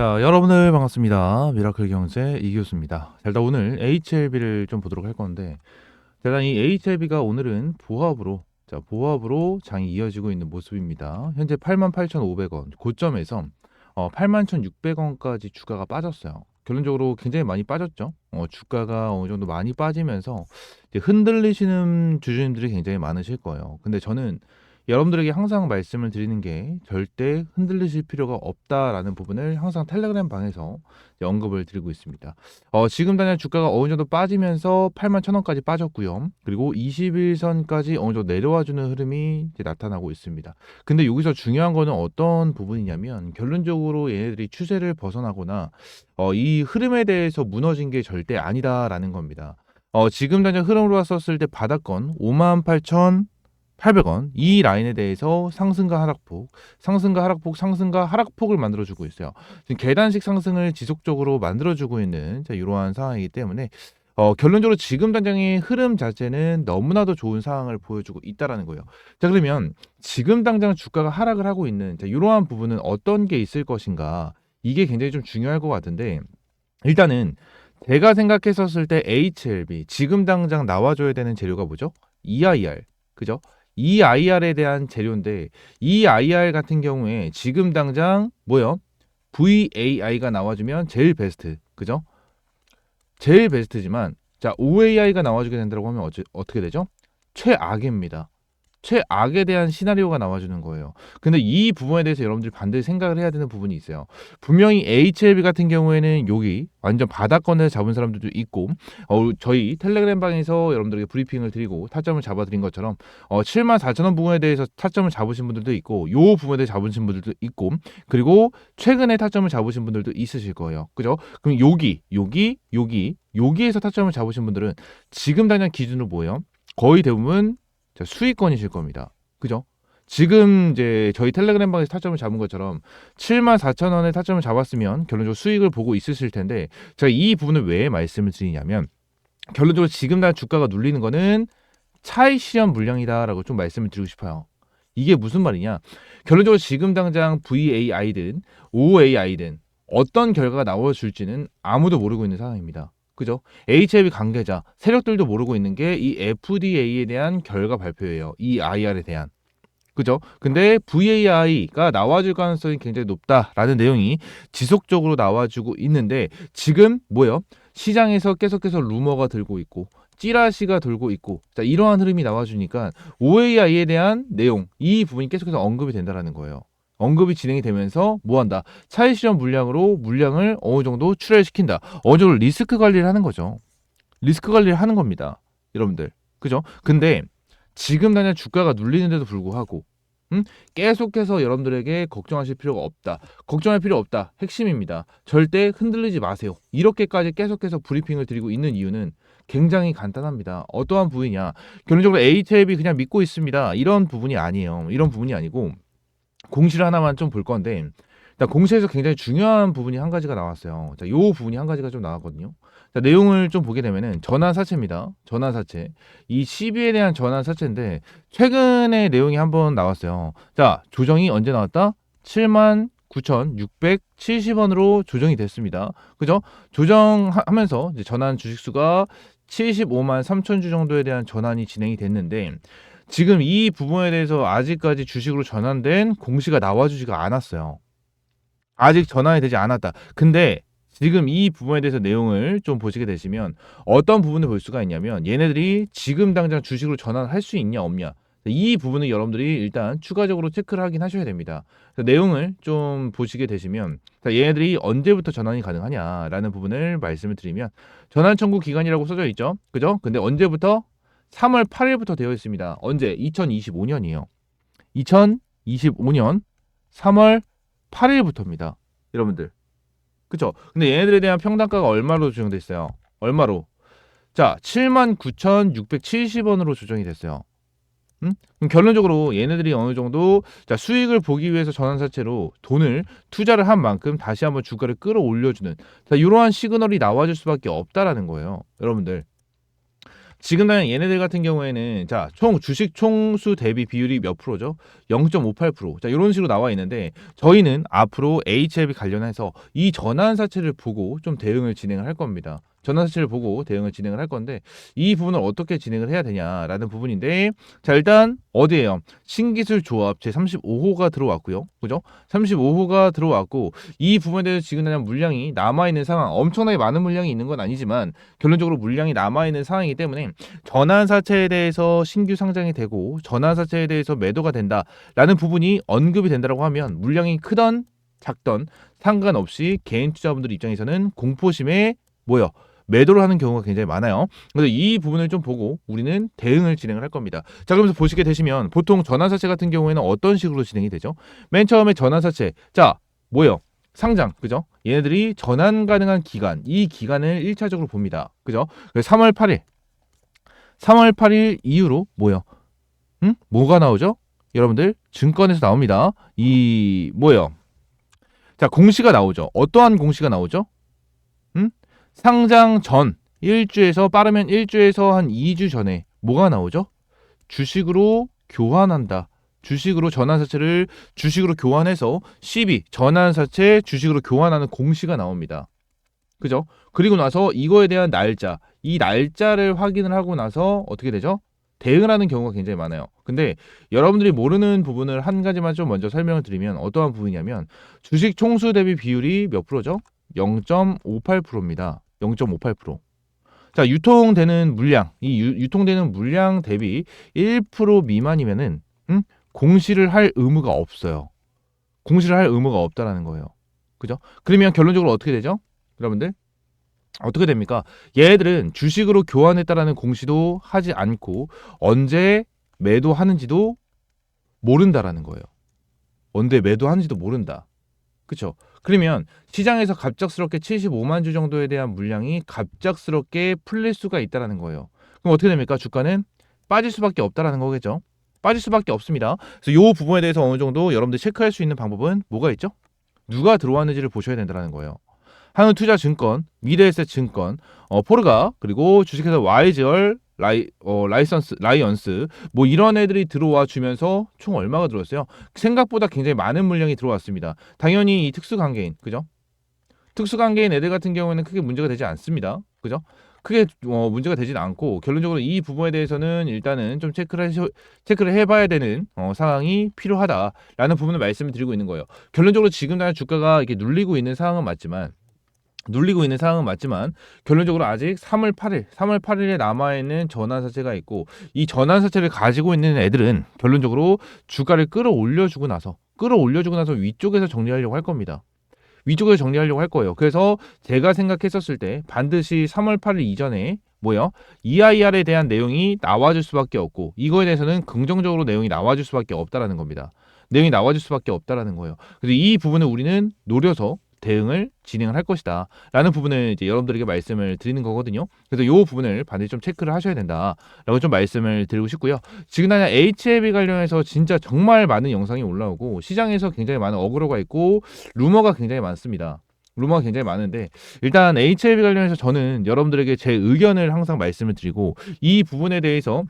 자, 여러분들 반갑습니다. 미라클 경제 이 교수입니다. 자, 일단 오늘 HLB를 좀 보도록 할 건데, 자, 일단 이 HLB가 오늘은 보합으로, 자, 보합으로 장이 이어지고 있는 모습입니다. 현재 88,500원 고점에서 어, 81,600원까지 주가가 빠졌어요. 결론적으로 굉장히 많이 빠졌죠. 어, 주가가 어느 정도 많이 빠지면서 흔들리시는 주주님들이 굉장히 많으실 거예요. 근데 저는 여러분들에게 항상 말씀을 드리는 게 절대 흔들리실 필요가 없다라는 부분을 항상 텔레그램 방에서 언급을 드리고 있습니다. 어, 지금 당장 주가가 어느 정도 빠지면서 8만 천 원까지 빠졌고요. 그리고 21선까지 어느 정도 내려와주는 흐름이 나타나고 있습니다. 근데 여기서 중요한 거는 어떤 부분이냐면 결론적으로 얘네들이 추세를 벗어나거나 어, 이 흐름에 대해서 무너진 게 절대 아니다라는 겁니다. 어, 지금 당장 흐름으로 왔었을 때 바닥권 5만 8천 800원 이 라인에 대해서 상승과 하락폭, 상승과 하락폭, 상승과 하락폭을 만들어주고 있어요. 지금 계단식 상승을 지속적으로 만들어주고 있는 자, 이러한 상황이기 때문에 어, 결론적으로 지금 당장의 흐름 자체는 너무나도 좋은 상황을 보여주고 있다라는 거예요. 자 그러면 지금 당장 주가가 하락을 하고 있는 자, 이러한 부분은 어떤 게 있을 것인가 이게 굉장히 좀 중요할 것 같은데 일단은 제가 생각했었을 때 HLB 지금 당장 나와줘야 되는 재료가 뭐죠? EIR 그죠? 이 IR에 대한 재료인데 이 IR 같은 경우에 지금 당장 뭐요? VAI가 나와주면 제일 베스트, 그죠? 제일 베스트지만 자 OAI가 나와주게 된다고 하면 어찌, 어떻게 되죠? 최악입니다. 최악에 대한 시나리오가 나와주는 거예요. 근데 이 부분에 대해서 여러분들이 반드시 생각을 해야 되는 부분이 있어요. 분명히 HLB 같은 경우에는 여기 완전 바닥권을 잡은 사람들도 있고, 어, 저희 텔레그램 방에서 여러분들에게 브리핑을 드리고 타점을 잡아드린 것처럼 어, 7만 4천 원 부분에 대해서 타점을 잡으신 분들도 있고, 요 부분에 대해 잡으신 분들도 있고, 그리고 최근에 타점을 잡으신 분들도 있으실 거예요. 그죠? 그럼 여기, 여기, 여기, 여기에서 타점을 잡으신 분들은 지금 당장 기준으로 뭐예요? 거의 대부분 자, 수익권이실 겁니다. 그죠? 지금 이제 저희 텔레그램 방에서 타점을 잡은 것처럼 7만 4천 원의 타점을 잡았으면 결론적으로 수익을 보고 있으실 텐데 제가 이 부분을 왜 말씀을 드리냐면 결론적으로 지금 날 주가가 눌리는 거는 차익 실현 물량이다라고 좀 말씀을 드리고 싶어요. 이게 무슨 말이냐? 결론적으로 지금 당장 VAI든 OAI든 어떤 결과가 나와줄지는 아무도 모르고 있는 상황입니다. 그죠? HIV 관계자 세력들도 모르고 있는 게 이 FDA에 대한 결과 발표예요. 이 IR에 대한. 그죠? 근데 VAI가 나와줄 가능성이 굉장히 높다라는 내용이 지속적으로 나와주고 있는데 지금 뭐요? 시장에서 계속해서 루머가 들고 있고 찌라시가 돌고 있고 자 이러한 흐름이 나와주니까 OAI에 대한 내용 이 부분이 계속해서 언급이 된다라는 거예요. 언급이 진행이 되면서 뭐 한다? 차익 실현 물량으로 물량을 어느 정도 출혈시킨다. 어느 정도 리스크 관리를 하는 거죠. 리스크 관리를 하는 겁니다. 여러분들. 그죠? 근데 지금 당장 주가가 눌리는데도 불구하고 음? 계속해서 여러분들에게 걱정하실 필요가 없다. 걱정할 필요 없다. 핵심입니다. 절대 흔들리지 마세요. 이렇게까지 계속해서 브리핑을 드리고 있는 이유는 굉장히 간단합니다. 어떠한 부분이냐? 결론적으로 HLB 그냥 믿고 있습니다. 이런 부분이 아니에요. 이런 부분이 아니고 공시를 하나만 좀 볼 건데 일단 공시에서 굉장히 중요한 부분이 한 가지가 나왔어요. 자, 요 부분이 한 가지가 좀 나왔거든요. 자, 내용을 좀 보게 되면은 전환 사채입니다. 전환 사채. 이 CB에 대한 전환 사채인데 최근에 내용이 한번 나왔어요. 자, 조정이 언제 나왔다? 7만 9,670원으로 조정이 됐습니다. 그죠? 조정하면서 전환 주식수가 75만 3천 주 정도에 대한 전환이 진행이 됐는데 지금 이 부분에 대해서 아직까지 주식으로 전환된 공시가 나와주지가 않았어요. 아직 전환이 되지 않았다. 근데 지금 이 부분에 대해서 내용을 좀 보시게 되시면 어떤 부분을 볼 수가 있냐면 얘네들이 지금 당장 주식으로 전환할 수 있냐 없냐 이 부분을 여러분들이 일단 추가적으로 체크를 하긴 하셔야 됩니다. 내용을 좀 보시게 되시면 얘네들이 언제부터 전환이 가능하냐라는 부분을 말씀을 드리면 전환 청구 기간이라고 써져 있죠. 그죠? 근데 언제부터 3월 8일부터 되어 있습니다. 언제? 2025년이에요. 2025년 3월 8일부터입니다. 여러분들. 그쵸? 근데 얘네들에 대한 평단가가 얼마로 조정돼 있어요? 얼마로? 자, 79,670원으로 조정이 됐어요. 음? 그럼 결론적으로 얘네들이 어느 정도 자, 수익을 보기 위해서 전환사채로 돈을 투자를 한 만큼 다시 한번 주가를 끌어올려주는 자, 이러한 시그널이 나와줄 수밖에 없다라는 거예요. 여러분들. 지금 당장 얘네들 같은 경우에는 자, 총 주식 총수 대비 비율이 몇 프로죠? 0.58%. 자, 이런 식으로 나와 있는데 저희는 앞으로 HLB 관련해서 이 전환 사채를 보고 좀 대응을 진행을 할 겁니다. 전환 사채를 보고 대응을 진행을 할 건데 이 부분을 어떻게 진행을 해야 되냐라는 부분인데 자, 일단 어디에요? 신기술 조합 제 35호가 들어왔고요. 그죠? 35호가 들어왔고 이 부분에 대해서 지금 당장 물량이 남아 있는 상황. 엄청나게 많은 물량이 있는 건 아니지만 결론적으로 물량이 남아 있는 상황이기 때문에 전환 사채에 대해서 신규 상장이 되고 전환 사채에 대해서 매도가 된다 라는 부분이 언급이 된다라고 하면 물량이 크던 작던 상관없이 개인 투자분들 입장에서는 공포심에 뭐요? 매도를 하는 경우가 굉장히 많아요. 그래서 이 부분을 좀 보고 우리는 대응을 진행을 할 겁니다. 자, 그러면서 보시게 되시면 보통 전환사채 같은 경우에는 어떤 식으로 진행이 되죠? 맨 처음에 전환사채. 자, 뭐요? 상장, 그죠? 얘네들이 전환 가능한 기간, 이 기간을 1차적으로 봅니다. 그죠? 그래서 3월 8일. 3월 8일 이후로 뭐요? 응? 뭐가 나오죠? 여러분들 증권에서 나옵니다. 이 뭐예요? 자, 공시가 나오죠. 어떠한 공시가 나오죠? 응? 상장 전 1주에서 빠르면 1주에서 한 2주 전에 뭐가 나오죠? 주식으로 교환한다. 주식으로 전환사채를 주식으로 교환해서 12 전환사채 주식으로 교환하는 공시가 나옵니다. 그죠? 그리고 나서 이거에 대한 날짜, 이 날짜를 확인을 하고 나서 어떻게 되죠? 대응을 하는 경우가 굉장히 많아요. 근데 여러분들이 모르는 부분을 한 가지만 좀 먼저 설명을 드리면 어떠한 부분이냐면 주식 총수 대비 비율이 몇 프로죠? 0.58%입니다. 0.58%. 자, 유통되는 물량, 이 유, 통되는 물량 대비 1% 미만이면은 음? 공시를 할 의무가 없어요. 공시를 할 의무가 없다라는 거예요. 그죠? 그러면 결론적으로 어떻게 되죠? 여러분들? 어떻게 됩니까? 얘들은 주식으로 교환했다라는 공시도 하지 않고 언제 매도하는지도 모른다라는 거예요. 언제 매도하는지도 모른다. 그렇죠? 그러면 시장에서 갑작스럽게 75만 주 정도에 대한 물량이 갑작스럽게 풀릴 수가 있다라는 거예요. 그럼 어떻게 됩니까? 주가는 빠질 수밖에 없다라는 거겠죠. 빠질 수밖에 없습니다. 그래서 이 부분에 대해서 어느 정도 여러분들 체크할 수 있는 방법은 뭐가 있죠? 누가 들어왔는지를 보셔야 된다는 거예요. 한우투자증권, 미래에셋증권, 어, 포르가 그리고 주식회사 YGR 라이 어 라이선스 라이언스 뭐 이런 애들이 들어와 주면서 총 얼마가 들어왔어요? 생각보다 굉장히 많은 물량이 들어왔습니다. 당연히 이 특수 관계인 그죠? 특수 관계인 애들 같은 경우에는 크게 문제가 되지 않습니다. 그죠? 크게 어, 문제가 되진 않고 결론적으로 이 부분에 대해서는 일단은 좀 체크를 해, 체크를 해봐야 되는 어, 상황이 필요하다라는 부분을 말씀을 드리고 있는 거예요. 결론적으로 지금 당 주가가 이렇게 눌리고 있는 상황은 맞지만 눌리고 있는 상황은 맞지만 결론적으로 아직 3월 8일, 3월 8일에 남아 있는 전환 사채가 있고 이 전환 사채를 가지고 있는 애들은 결론적으로 주가를 끌어올려 주고 나서 끌어올려 주고 나서 위쪽에서 정리하려고 할 겁니다. 위쪽에서 정리하려고 할 거예요. 그래서 제가 생각했었을 때 반드시 3월 8일 이전에 뭐요? EIR에 대한 내용이 나와줄 수밖에 없고 이거에 대해서는 긍정적으로 내용이 나와줄 수밖에 없다라는 겁니다. 내용이 나와줄 수밖에 없다라는 거예요. 그래서 이 부분을 우리는 노려서 대응을 진행을 할 것이다. 라는 부분을 이제 여러분들에게 말씀을 드리는 거거든요. 그래서 이 부분을 반드시 좀 체크를 하셔야 된다. 라고 좀 말씀을 드리고 싶고요. 지금 당장 HLB 관련해서 진짜 정말 많은 영상이 올라오고 시장에서 굉장히 많은 어그로가 있고 루머가 굉장히 많습니다. 루머가 굉장히 많은데 일단 HLB 관련해서 저는 여러분들에게 제 의견을 항상 말씀을 드리고 이 부분에 대해서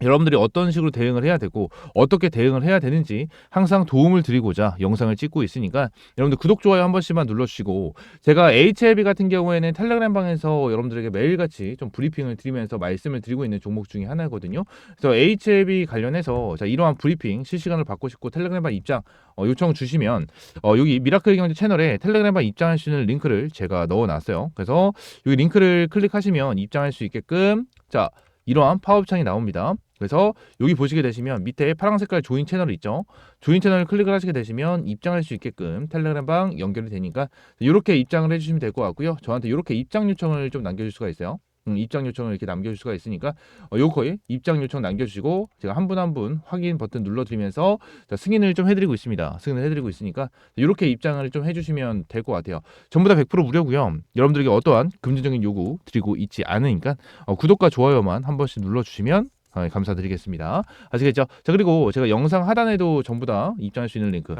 여러분들이 어떤 식으로 대응을 해야 되고 어떻게 대응을 해야 되는지 항상 도움을 드리고자 영상을 찍고 있으니까 여러분들 구독 좋아요 한 번씩만 눌러주시고 제가 HLB 같은 경우에는 텔레그램 방에서 여러분들에게 매일같이 좀 브리핑을 드리면서 말씀을 드리고 있는 종목 중에 하나거든요. 그래서 HLB 관련해서 자 이러한 브리핑 실시간으로 받고 싶고 텔레그램 방 입장 어, 요청 주시면 어, 여기 미라클 경제 채널에 텔레그램 방 입장할 수 있는 링크를 제가 넣어놨어요. 그래서 여기 링크를 클릭하시면 입장할 수 있게끔 자 이러한 팝업 창이 나옵니다. 그래서 여기 보시게 되시면 밑에 파란 색깔 조인 채널 있죠. 조인 채널을 클릭을 하시게 되시면 입장할 수 있게끔 텔레그램방 연결이 되니까 이렇게 입장을 해주시면 될 것 같고요. 저한테 이렇게 입장 요청을 좀 남겨줄 수가 있어요. 음, 입장 요청을 이렇게 남겨줄 수가 있으니까 어, 요거에 입장 요청 남겨주시고 제가 한 분 한 분 확인 버튼 눌러드리면서 자, 승인을 좀 해드리고 있습니다. 승인을 해드리고 있으니까 이렇게 입장을 좀 해주시면 될 것 같아요. 전부 다 100% 무료고요. 여러분들에게 어떠한 금전적인 요구 드리고 있지 않으니까 어, 구독과 좋아요만 한 번씩 눌러주시면 어, 감사드리겠습니다. 아시겠죠? 자 그리고 제가 영상 하단에도 전부 다 입장할 수 있는 링크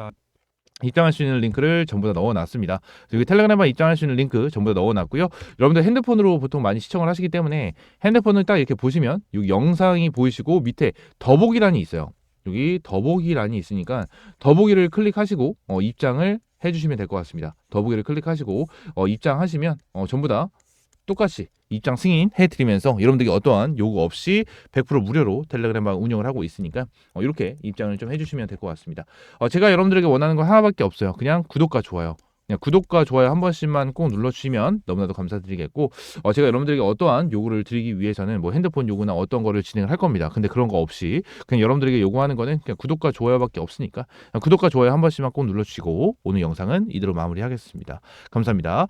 입장할 수 있는 링크를 전부 다 넣어놨습니다. 여기 텔레그램에 입장할 수 있는 링크 전부 다 넣어놨고요. 여러분들 핸드폰으로 보통 많이 시청을 하시기 때문에 핸드폰을 딱 이렇게 보시면 여기 영상이 보이시고 밑에 더보기란이 있어요. 여기 더보기란이 있으니까 더보기를 클릭하시고 어, 입장을 해주시면 될 것 같습니다. 더보기를 클릭하시고 어, 입장하시면 어, 전부 다 똑같이 입장 승인 해 드리면서 여러분들이 어떠한 요구 없이 100% 무료로 텔레그램방 운영을 하고 있으니까 어, 이렇게 입장을 좀 해주시면 될 것 같습니다. 어, 제가 여러분들에게 원하는 건 하나밖에 없어요. 그냥 구독과 좋아요. 그냥 구독과 좋아요 한 번씩만 꼭 눌러주시면 너무나도 감사드리겠고 어, 제가 여러분들에게 어떠한 요구를 드리기 위해서는 뭐 핸드폰 요구나 어떤 거를 진행을 할 겁니다. 근데 그런 거 없이 그냥 여러분들에게 요구하는 거는 그냥 구독과 좋아요밖에 없으니까 구독과 좋아요 한 번씩만 꼭 눌러주시고 오늘 영상은 이대로 마무리하겠습니다. 감사합니다.